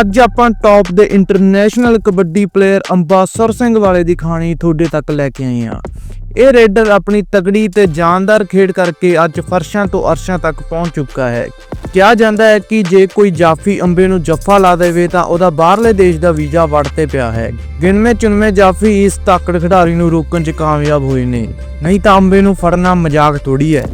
ਅੱਜ ਆਪਾਂ ਟੌਪ ਦੇ ਇੰਟਰਨੈਸ਼ਨਲ ਕਬੱਡੀ ਪਲੇਅਰ ਅੰਬਾਸਰ ਸਿੰਘ ਵਾਲੇ ਦੀ ਕਹਾਣੀ ਤੁਹਾਡੇ ਤੱਕ ਲੈ ਕੇ ਆਏ ਹਾਂ। ਇਹ ਰੇਡਰ ਆਪਣੀ ਤਗੜੀ ਤੇ ਜਾਨਦਾਰ ਖੇਡ ਕਰਕੇ ਅੱਜ ਫਰਸ਼ਾਂ ਤੋਂ ਅਰਸ਼ਾਂ ਤੱਕ ਪਹੁੰਚ ਚੁੱਕਾ ਹੈ। ਕਿਹਾ ਜਾਂਦਾ ਹੈ ਕਿ ਜੇ ਕੋਈ ਜਾਫੀ ਅੰਬੇ ਨੂੰ ਜੱਫਾ ਲਾ ਦੇਵੇ ਤਾਂ ਉਹਦਾ ਬਾਹਰਲੇ ਦੇਸ਼ ਦਾ ਵੀਜ਼ਾ ਵੜ ਤੇ ਪਿਆ ਹੈ। ਗਿਣਵੇਂ ਚੁਣਵੇਂ ਜਾਫੀ ਇਸ ਤਾਕੜ ਖਿਡਾਰੀ ਨੂੰ ਰੋਕਣ 'ਚ ਕਾਮਯਾਬ ਹੋਏ ਨੇ। ਨਹੀਂ ਤਾਂ ਅੰਬੇ ਨੂੰ ਫੜਨਾ ਮਜ਼ਾਕ ਥੋੜੀ ਹੈ।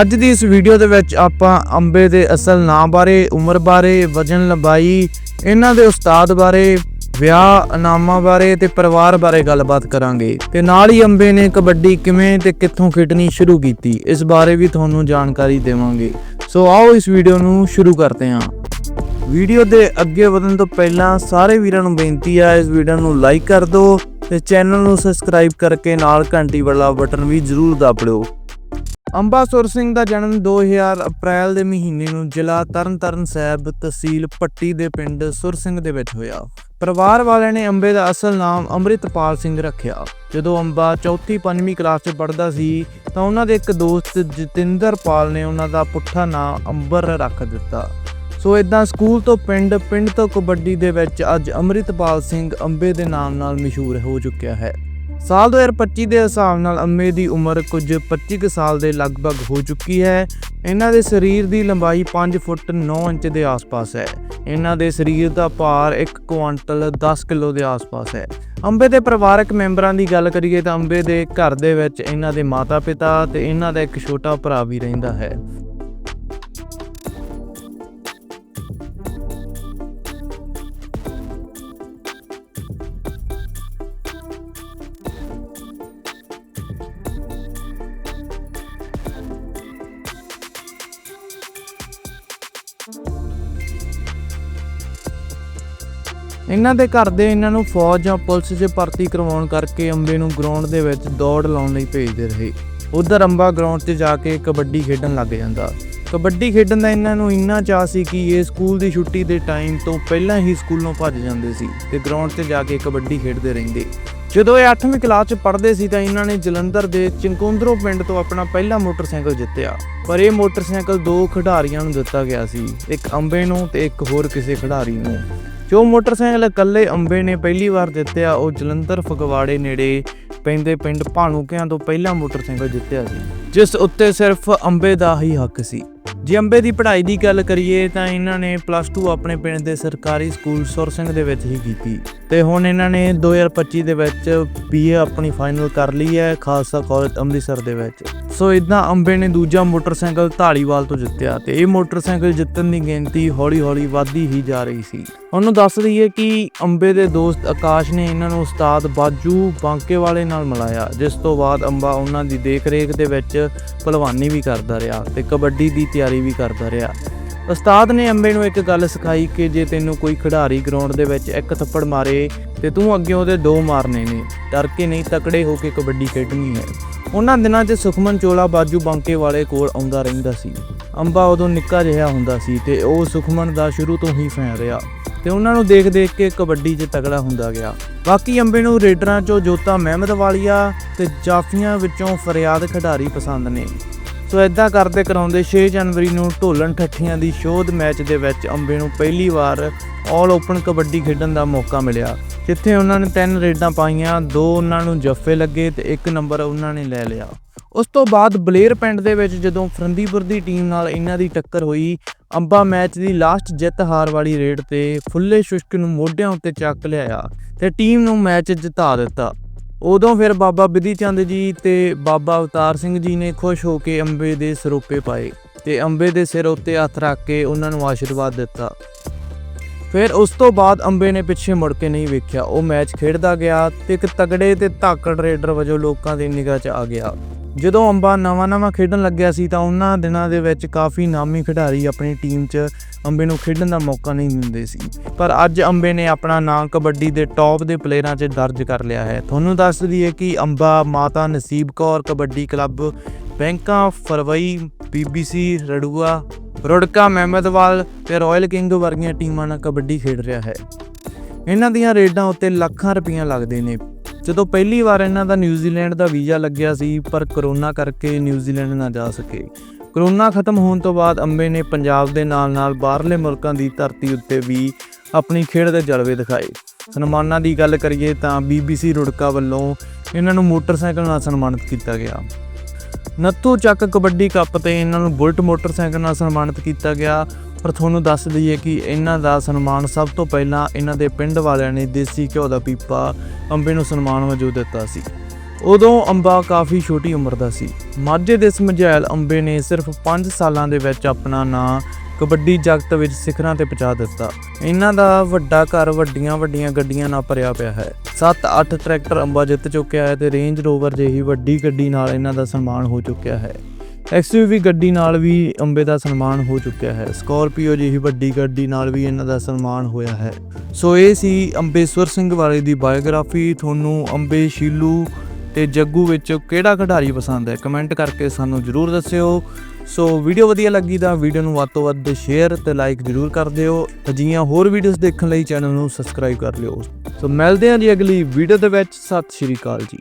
ਅੱਜ ਦੀ ਇਸ ਵੀਡੀਓ ਦੇ ਵਿੱਚ ਆਪਾਂ ਅੰਬੇ ਦੇ ਅਸਲ ਨਾਂ ਬਾਰੇ, ਉਮਰ ਬਾਰੇ, ਵਜਨ ਲੰਬਾਈ ਇਹਨਾਂ ਦੇ ਉਸਤਾਦ ਬਾਰੇ, ਵਿਆਹ ਇਨਾਮਾਂ ਬਾਰੇ ਤੇ ਪਰਿਵਾਰ ਬਾਰੇ ਗੱਲਬਾਤ ਕਰਾਂਗੇ। ਤੇ ਨਾਲ ਹੀ ਅੰਬੇ ਨੇ ਕਬੱਡੀ ਕਿਵੇਂ ਤੇ ਕਿੱਥੋਂ ਖੇਡਣੀ ਸ਼ੁਰੂ ਕੀਤੀ, ਇਸ ਬਾਰੇ ਵੀ ਤੁਹਾਨੂੰ ਜਾਣਕਾਰੀ ਦੇਵਾਂਗੇ। ਸੋ ਆਓ ਇਸ ਵੀਡੀਓ ਨੂੰ ਸ਼ੁਰੂ ਕਰਦੇ ਹਾਂ। ਵੀਡੀਓ ਦੇ ਅੱਗੇ ਵਧਣ ਤੋਂ ਪਹਿਲਾਂ ਸਾਰੇ ਵੀਰਾਂ ਨੂੰ ਬੇਨਤੀ ਹੈ ਇਸ ਵੀਡੀਓ ਨੂੰ ਲਾਈਕ ਕਰ ਦਿਓ ਤੇ ਚੈਨਲ ਨੂੰ ਸਬਸਕ੍ਰਾਈਬ ਕਰਕੇ ਨਾਲ ਘੰਟੀ ਵਾਲਾ ਬਟਨ ਵੀ ਜ਼ਰੂਰ ਦਬ ਲਿਓ ਅੰਬਾਸੁਰ ਸਿੰਘ ਦਾ ਜਨਮ 2000 ਅਪ੍ਰੈਲ ਦੇ ਮਹੀਨੇ ਨੂੰ ਜ਼ਿਲ੍ਹਾ ਤਰਨਤਾਰਨ ਸਾਹਿਬ ਤਹਿਸੀਲ ਪੱਟੀ ਦੇ ਪਿੰਡ ਸੁਰ ਸਿੰਘ ਦੇ ਵਿੱਚ ਹੋਇਆ। ਪਰਿਵਾਰ ਵਾਲਿਆਂ ਨੇ ਅੰਬੇ ਦਾ ਅਸਲ ਨਾਮ ਅੰਮ੍ਰਿਤਪਾਲ ਸਿੰਘ ਰੱਖਿਆ। ਜਦੋਂ ਅੰਬਾ ਚੌਥੀ ਪੰਜਵੀਂ ਕਲਾਸ 'ਚ ਪੜ੍ਹਦਾ ਸੀ, ਤਾਂ ਉਹਨਾਂ ਦੇ ਇੱਕ ਦੋਸਤ ਜਤਿੰਦਰਪਾਲ ਨੇ ਉਹਨਾਂ ਦਾ ਪੁੱਠਾ ਨਾਮ ਅੰਬਰ ਰੱਖ ਦਿੱਤਾ। ਸੋ ਇਦਾਂ ਸਕੂਲ ਤੋਂ ਪਿੰਡ ਪਿੰਡ ਤੋਂ ਕਬੱਡੀ ਦੇ ਵਿੱਚ ਅੱਜ ਅੰਮ੍ਰਿਤਪਾਲ ਸਿੰਘ ਅੰਬੇ ਦੇ ਨਾਮ ਨਾਲ ਮਸ਼ਹੂਰ ਹੋ ਚੁੱਕਿਆ ਹੈ। ਸਾਲ 2025 ਦੇ ਹਿਸਾਬ ਨਾਲ ਅੰਮੇ ਦੀ ਉਮਰ ਕੁਝ 25 ਕੁ ਸਾਲ ਦੇ ਲਗਭਗ ਹੋ ਚੁੱਕੀ ਹੈ। ਇਹਨਾਂ ਦੇ ਸਰੀਰ ਦੀ ਲੰਬਾਈ 5 ਫੁੱਟ 9 ਇੰਚ ਦੇ ਆਸ-ਪਾਸ ਹੈ। ਇਹਨਾਂ ਦੇ ਸਰੀਰ ਦਾ ਭਾਰ 1 ਕੁਆਂਟਲ 10 ਕਿਲੋ ਦੇ ਆਸ-ਪਾਸ ਹੈ। ਅੰਬੇ ਦੇ ਪਰਿਵਾਰਕ ਮੈਂਬਰਾਂ ਦੀ ਗੱਲ ਕਰੀਏ ਤਾਂ ਅੰਬੇ ਦੇ ਘਰ ਦੇ ਵਿੱਚ ਇਹਨਾਂ ਦੇ ਮਾਤਾ-ਪਿਤਾ ਤੇ ਇਹਨਾਂ ਦਾ ਇੱਕ ਛੋਟਾ ਭਰਾ ਵੀ ਰਹਿੰਦਾ ਹੈ। ਇਹਨਾਂ ਦੇ ਘਰ ਦੇ ਇਹਨਾਂ ਨੂੰ ਫੌਜ ਜਾਂ ਪੁਲਿਸ 'ਚ ਭਰਤੀ ਕਰਵਾਉਣ ਕਰਕੇ ਅੰਬੇ ਨੂੰ ਗਰਾਊਂਡ ਦੇ ਵਿੱਚ ਦੌੜ ਲਾਉਣ ਲਈ ਭੇਜਦੇ ਰਹੇ। ਉਧਰ ਅੰਬਾ ਗਰਾਊਂਡ 'ਤੇ ਜਾ ਕੇ ਕਬੱਡੀ ਖੇਡਣ ਲੱਗ ਜਾਂਦਾ। ਕਬੱਡੀ ਖੇਡਣ ਦਾ ਇਹਨਾਂ ਨੂੰ ਇੰਨਾ ਚਾਅ ਸੀ ਕਿ ਇਹ ਸਕੂਲ ਦੀ ਛੁੱਟੀ ਦੇ ਟਾਈਮ ਤੋਂ ਪਹਿਲਾਂ ਹੀ ਸਕੂਲੋਂ ਭੱਜ ਜਾਂਦੇ ਸੀ ਤੇ ਗਰਾਊਂਡ 'ਤੇ ਜਾ ਕੇ ਕਬੱਡੀ ਖੇਡਦੇ ਰਹਿੰਦੇ। ਜਦੋਂ ਇਹ 8ਵੀਂ ਕਲਾਸ 'ਚ ਪੜ੍ਹਦੇ ਸੀ ਤਾਂ ਇਹਨਾਂ ਨੇ ਜਲੰਧਰ ਦੇ ਚਿੰਕੁੰਦਰੋ ਪਿੰਡ ਤੋਂ ਆਪਣਾ ਪਹਿਲਾ ਮੋਟਰਸਾਈਕਲ ਜਿੱਤਿਆ। ਪਰ ਇਹ ਮੋਟਰਸਾਈਕਲ ਦੋ ਖਿਡਾਰੀਆਂ ਨੂੰ ਦਿੱਤਾ ਗਿਆ ਸੀ, ਇੱਕ ਅੰਬੇ ਨੂੰ ਤੇ ਇੱਕ ਹੋਰ ਕਿਸੇ ਖਿਡਾਰੀ ਨੂੰ। ਜੋ ਮੋਟਰਸਾਈਕਲ ਇਕੱਲੇ ਅੰਬੇ ਨੇ ਪਹਿਲੀ ਵਾਰ ਜਿੱਤਿਆ, ਉਹ ਜਲੰਧਰ ਫਗਵਾੜੇ ਨੇੜੇ ਪੈਂਦੇ ਪਿੰਡ ਭਾਣੂਕਿਆਂ ਤੋਂ ਪਹਿਲਾ ਮੋਟਰਸਾਈਕਲ ਜਿੱਤਿਆ ਸੀ, ਜਿਸ ਉੱਤੇ ਸਿਰਫ ਅੰਬੇ ਦਾ ਹੀ ਹੱਕ ਸੀ। ਜੇ ਅੰਬੇ ਦੀ ਪੜ੍ਹਾਈ ਦੀ ਗੱਲ ਕਰੀਏ, ਤਾਂ ਇਹਨਾਂ ਨੇ ਪਲੱਸ 2 ਆਪਣੇ ਪਿੰਡ ਦੇ ਸਰਕਾਰੀ ਸਕੂਲ ਸੁਰ ਸਿੰਘ ਦੇ ਵਿੱਚ ਹੀ ਕੀਤੀ। ਤੇ ਹੁਣ ਇਹਨਾਂ ਨੇ 2025 ਦੇ ਵਿੱਚ ਬੀਏ ਆਪਣੀ ਫਾਈਨਲ ਕਰ ਲਈ ਹੈ, ਖਾਲਸਾ ਕਾਲਜ ਅੰਮ੍ਰਿਤਸਰ ਦੇ ਵਿੱਚ। ਸੋ ਇਦਾਂ ਅੰਬੇ ਨੇ ਦੂਜਾ ਮੋਟਰਸਾਈਕਲ ਢਾਲੀਵਾਲ ਤੋਂ ਜਿੱਤਿਆ ਤੇ ਇਹ ਮੋਟਰਸਾਈਕਲ ਜਿੱਤਣ ਦੀ ਗਿਣਤੀ ਹੌਲੀ-ਹੌਲੀ ਵਧਦੀ ਹੀ ਜਾ ਰਹੀ ਸੀ। ਉਹਨੂੰ ਦੱਸ ਦਈਏ ਕਿ ਅੰਬੇ ਦੇ ਦੋਸਤ ਆਕਾਸ਼ ਨੇ ਇਹਨਾਂ ਨੂੰ ਉਸਤਾਦ ਬਾਜੂ ਬਾਂਕੇ ਵਾਲੇ ਨਾਲ ਮਿਲਾਇਆ, ਜਿਸ ਤੋਂ ਬਾਅਦ ਅੰਬਾ ਉਹਨਾਂ ਦੀ ਦੇਖ-ਰੇਖ ਦੇ ਵਿੱਚ ਭਲਵਾਨੀ ਵੀ ਕਰਦਾ ਰਿਹਾ ਤੇ ਕਬੱਡੀ ਦੀ ਤਿਆਰੀ ਵੀ ਕਰਦਾ ਰਿਹਾ। ਉਸਤਾਦ ਨੇ ਅੰਬੇ ਨੂੰ ਇੱਕ ਗੱਲ ਸਿਖਾਈ ਕਿ ਜੇ ਤੈਨੂੰ ਕੋਈ ਖਿਡਾਰੀ ਗਰਾਊਂਡ ਦੇ ਵਿੱਚ ਇੱਕ ਥੱਪੜ ਮਾਰੇ ਤੇ ਤੂੰ ਅੱਗੇ ਉਹਦੇ ਦੋ ਮਾਰਨੇ ਨੇ, ਡਰ ਕੇ ਨਹੀਂ ਤਕੜੇ ਹੋ ਕੇ ਕਬੱਡੀ ਖੇਡਣੀ ਹੈ। ਉਹਨਾਂ ਦਿਨਾਂ 'ਚ ਸੁਖਮਨ ਚੋਲਾ ਬਾਜੂ ਬਾਂਕੇ ਵਾਲੇ ਕੋਲ ਆਉਂਦਾ ਰਹਿੰਦਾ ਸੀ। ਅੰਬਾ ਉਦੋਂ ਨਿੱਕਾ ਜਿਹਾ ਹੁੰਦਾ ਸੀ ਤੇ ਉਹ ਸੁਖਮਨ ਦਾ ਸ਼ੁਰੂ ਤੋਂ ਹੀ ਫੈਨ ਰਿਹਾ ਤੇ ਉਹਨਾਂ ਨੂੰ ਦੇਖ ਦੇਖ ਕੇ ਕਬੱਡੀ 'ਚ ਤਗੜਾ ਹੁੰਦਾ ਗਿਆ। ਬਾਕੀ ਅੰਬੇ ਨੂੰ ਰੇਡਰਾਂ 'ਚੋਂ ਜੋਤਾ ਮਹਿਮਦ ਵਾਲੀਆ ਤੇ ਜਾਫੀਆਂ ਵਿੱਚੋਂ ਫਰਿਆਦ ਖਿਡਾਰੀ ਪਸੰਦ ਨੇ। ਸੋ ਇਦਾਂ ਕਰਦੇ ਕਰਾਉਂਦੇ 6 ਜਨਵਰੀ ਨੂੰ ਢੋਲਣ ਠੱਠੀਆਂ ਦੀ ਸ਼ੋਧ ਮੈਚ ਦੇ ਵਿੱਚ ਅੰਬੇ ਨੂੰ ਪਹਿਲੀ ਵਾਰ ਆਲ ਓਪਨ ਕਬੱਡੀ ਖੇਡਣ ਦਾ ਮੌਕਾ ਮਿਲਿਆ, ਜਿੱਥੇ ਉਹਨਾਂ ਨੇ ਤਿੰਨ ਰੇਡਾਂ ਪਾਈਆਂ, ਦੋ ਉਹਨਾਂ ਨੂੰ ਜੱਫੇ ਲੱਗੇ ਤੇ ਇੱਕ ਨੰਬਰ ਉਹਨਾਂ ਨੇ ਲੈ ਲਿਆ। ਉਸ ਤੋਂ ਬਾਅਦ ਬਲੇਰ ਪਿੰਡ ਦੇ ਵਿੱਚ ਜਦੋਂ ਫਰੰਦੀਪੁਰ ਦੀ ਟੀਮ ਨਾਲ ਇਹਨਾਂ ਦੀ ਟੱਕਰ ਹੋਈ, ਅੰਬਾ ਮੈਚ ਦੀ ਲਾਸਟ ਜਿੱਤ ਹਾਰ ਵਾਲੀ ਰੇਡ ਤੇ ਫੁੱਲੇ ਸ਼ੁਸ਼ਕ ਨੂੰ ਮੋਢਿਆਂ ਉੱਤੇ ਚੱਕ ਲਿਆਇਆ ਤੇ ਟੀਮ ਨੂੰ ਮੈਚ ਜਿਤਾ ਦਿੱਤਾ। ਉਦੋਂ ਫਿਰ ਬਾਬਾ ਬਿਧੀ ਚੰਦ ਜੀ ਤੇ ਬਾਬਾ ਅਵਤਾਰ ਸਿੰਘ ਜੀ ਨੇ ਖੁਸ਼ ਹੋ ਕੇ ਅੰਬੇ ਦੇ ਸਰੋਪੇ ਪਾਏ ਤੇ ਅੰਬੇ ਦੇ ਸਿਰ ਉੱਤੇ ਹੱਥ ਰੱਖ ਕੇ ਉਹਨਾਂ ਨੂੰ ਆਸ਼ੀਰਵਾਦ ਦਿੱਤਾ। ਫਿਰ ਉਸ ਤੋਂ ਬਾਅਦ ਅੰਬੇ ਨੇ ਪਿੱਛੇ ਮੁੜ ਕੇ ਨਹੀਂ ਵੇਖਿਆ। ਉਹ ਮੈਚ ਖੇਡਦਾ ਗਿਆ ਤੇ ਇੱਕ ਤਗੜੇ ਤੇ ਧਾਕੜ ਰੇਡਰ ਵਜੋਂ ਲੋਕਾਂ ਦੀ ਨਿਗਾਹ 'ਚ ਆ ਗਿਆ। ਜਦੋਂ ਅੰਬਾ ਨਵਾਂ-ਨਵਾਂ ਖੇਡਣ ਲੱਗਿਆ ਸੀ ਤਾਂ ਉਹਨਾਂ ਦਿਨਾਂ ਦੇ ਵਿੱਚ ਕਾਫੀ ਨਾਮੀ ਖਿਡਾਰੀ ਆਪਣੀ ਟੀਮ 'ਚ ਅੰਬੇ ਨੂੰ ਖੇਡਣ ਦਾ ਮੌਕਾ ਨਹੀਂ ਦਿੰਦੇ ਸੀ। ਪਰ ਅੱਜ ਅੰਬੇ ਨੇ ਆਪਣਾ ਨਾਂ ਕਬੱਡੀ ਦੇ ਟੌਪ ਦੇ ਪਲੇਅਰਾਂ 'ਚ ਦਰਜ ਕਰ ਲਿਆ ਹੈ। ਤੁਹਾਨੂੰ ਦੱਸ ਦਈਏ ਕਿ ਅੰਬਾ ਮਾਤਾ ਨਸੀਬ ਕੌਰ ਕਬੱਡੀ ਕਲੱਬ, ਬੈਂਕਾਂ ਫਰਵਈ ਬੀਬੀਸੀ ਰੜੂਆ, ਰੁੜਕਾ, ਮਹਿਮਦਵਾਲ ਤੇ ਰਾਇਲ ਕਿੰਗ ਵਰਗੀਆਂ ਟੀਮਾਂ ਨਾਲ ਕਬੱਡੀ ਖੇਡ ਰਿਹਾ ਹੈ। ਇਹਨਾਂ ਦੀਆਂ ਰੇਡਾਂ ਉੱਤੇ ਲੱਖਾਂ ਰੁਪਈਆ ਲੱਗਦੇ ਨੇ। ਜਦੋਂ ਪਹਿਲੀ ਵਾਰ ਇਹਨਾਂ ਦਾ ਨਿਊਜ਼ੀਲੈਂਡ ਦਾ ਵੀਜ਼ਾ ਲੱਗਿਆ ਸੀ, ਪਰ ਕਰੋਨਾ ਕਰਕੇ ਨਿਊਜ਼ੀਲੈਂਡ ਨਾ ਜਾ ਸਕੇ। ਕਰੋਨਾ ਖਤਮ ਹੋਣ ਤੋਂ ਬਾਅਦ ਅੰਬੇ ਨੇ ਪੰਜਾਬ ਦੇ ਨਾਲ-ਨਾਲ ਬਾਹਰਲੇ ਮੁਲਕਾਂ ਦੀ ਧਰਤੀ ਉੱਤੇ ਵੀ ਆਪਣੀ ਖੇਡ ਦੇ ਜਲਵੇ ਦਿਖਾਏ। ਸਨਮਾਨਾਂ ਦੀ ਗੱਲ ਕਰੀਏ ਤਾਂ BBC ਰੁੜਕਾ ਵੱਲੋਂ ਇਹਨਾਂ ਨੂੰ ਮੋਟਰਸਾਈਕਲ ਨਾਲ ਸਨਮਾਨਿਤ ਕੀਤਾ ਗਿਆ। ਨੱਤੂ ਚੱਕ ਕਬੱਡੀ ਕੱਪ ਤੇ ਇਹਨਾਂ ਨੂੰ ਬੁਲਟ ਮੋਟਰਸਾਈਕਲ ਨਾਲ ਸਨਮਾਨਿਤ ਕੀਤਾ ਗਿਆ। ਪਰ ਤੁਹਾਨੂੰ ਦੱਸ ਦਈਏ ਕਿ ਇਹਨਾਂ ਦਾ ਸਨਮਾਨ ਸਭ ਤੋਂ ਪਹਿਲਾਂ ਇਹਨਾਂ ਦੇ ਪਿੰਡ ਵਾਲਿਆਂ ਨੇ ਦੇਸੀ ਘਿਓ ਦਾ ਪੀਪਾ ਅੰਬੇ ਨੂੰ ਸਨਮਾਨ ਵਜੋਂ ਦਿੱਤਾ ਸੀ। ਉਦੋਂ ਅੰਬਾ ਕਾਫੀ ਛੋਟੀ ਉਮਰ ਦਾ ਸੀ। ਮਾਝੇ ਦੇ ਸਮਝੈਲ ਅੰਬੇ ਨੇ ਸਿਰਫ 5 ਸਾਲਾਂ ਦੇ ਵਿੱਚ ਆਪਣਾ ਨਾਂ ਕਬੱਡੀ ਜਗਤ ਵਿੱਚ ਸਿਖਰਾਂ ਤੇ ਪਹੁੰਚਾ ਦਿੱਤਾ। ਇਹਨਾਂ ਦਾ ਵੱਡਾ ਘਰ ਵੱਡੀਆਂ ਵੱਡੀਆਂ ਗੱਡੀਆਂ ਨਾਲ ਭਰਿਆ ਪਿਆ ਹੈ। 7-8 ਟਰੈਕਟਰ ਅੰਬਾ ਜਿੱਤ ਚੁੱਕਿਆ ਹੈ ਤੇ ਰੇਂਜ ਰੋਵਰ ਜਿਹੀ ਵੱਡੀ ਗੱਡੀ ਨਾਲ ਇਹਨਾਂ ਦਾ ਸਨਮਾਨ ਹੋ ਚੁੱਕਿਆ ਹੈ। ਐਕਸਯੂਵੀ ਗੱਡੀ ਨਾਲ ਵੀ ਅੰਬੇ ਦਾ ਸਨਮਾਨ ਹੋ ਚੁੱਕਿਆ ਹੈ। ਸਕਾਰਪੀਓ ਜਿਹੀ ਵੱਡੀ ਗੱਡੀ ਨਾਲ ਵੀ ਇਹਨਾਂ ਦਾ ਸਨਮਾਨ ਹੋਇਆ ਹੈ। ਸੋ ਇਹ ਸੀ ਅੰਬੇਸ਼ਵਰ ਸਿੰਘ ਵਾਲੇ ਦੀ ਬਾਇਓਗ੍ਰਾਫੀ। ਤੁਹਾਨੂੰ ਅੰਬੇ, ਸ਼ੀਲੂ ਤੇ ਜੱਗੂ ਵਿੱਚ ਕਿਹੜਾ ਖਿਡਾਰੀ ਪਸੰਦ ਹੈ ਕਮੈਂਟ ਕਰਕੇ ਸਾਨੂੰ ਜਰੂਰ ਦੱਸਿਓ। ਸੋ ਵੀਡੀਓ ਵਧੀਆ ਲੱਗੀ ਤਾਂ ਵੀਡੀਓ ਨੂੰ ਵੱਧ ਤੋਂ ਵੱਧ ਸ਼ੇਅਰ ਤੇ ਲਾਈਕ ਜਰੂਰ ਕਰ ਦਿਓ। ਅਜਿਹੀਆਂ ਹੋਰ ਵੀਡੀਓਜ਼ ਦੇਖਣ ਲਈ ਚੈਨਲ ਨੂੰ ਸਬਸਕ੍ਰਾਈਬ ਕਰ ਲਿਓ। ਸੋ ਮਿਲਦੇ ਹਾਂ ਜੀ ਅਗਲੀ ਵੀਡੀਓ ਦੇ ਵਿੱਚ। ਸਤਿ ਸ਼੍ਰੀ ਅਕਾਲ ਜੀ।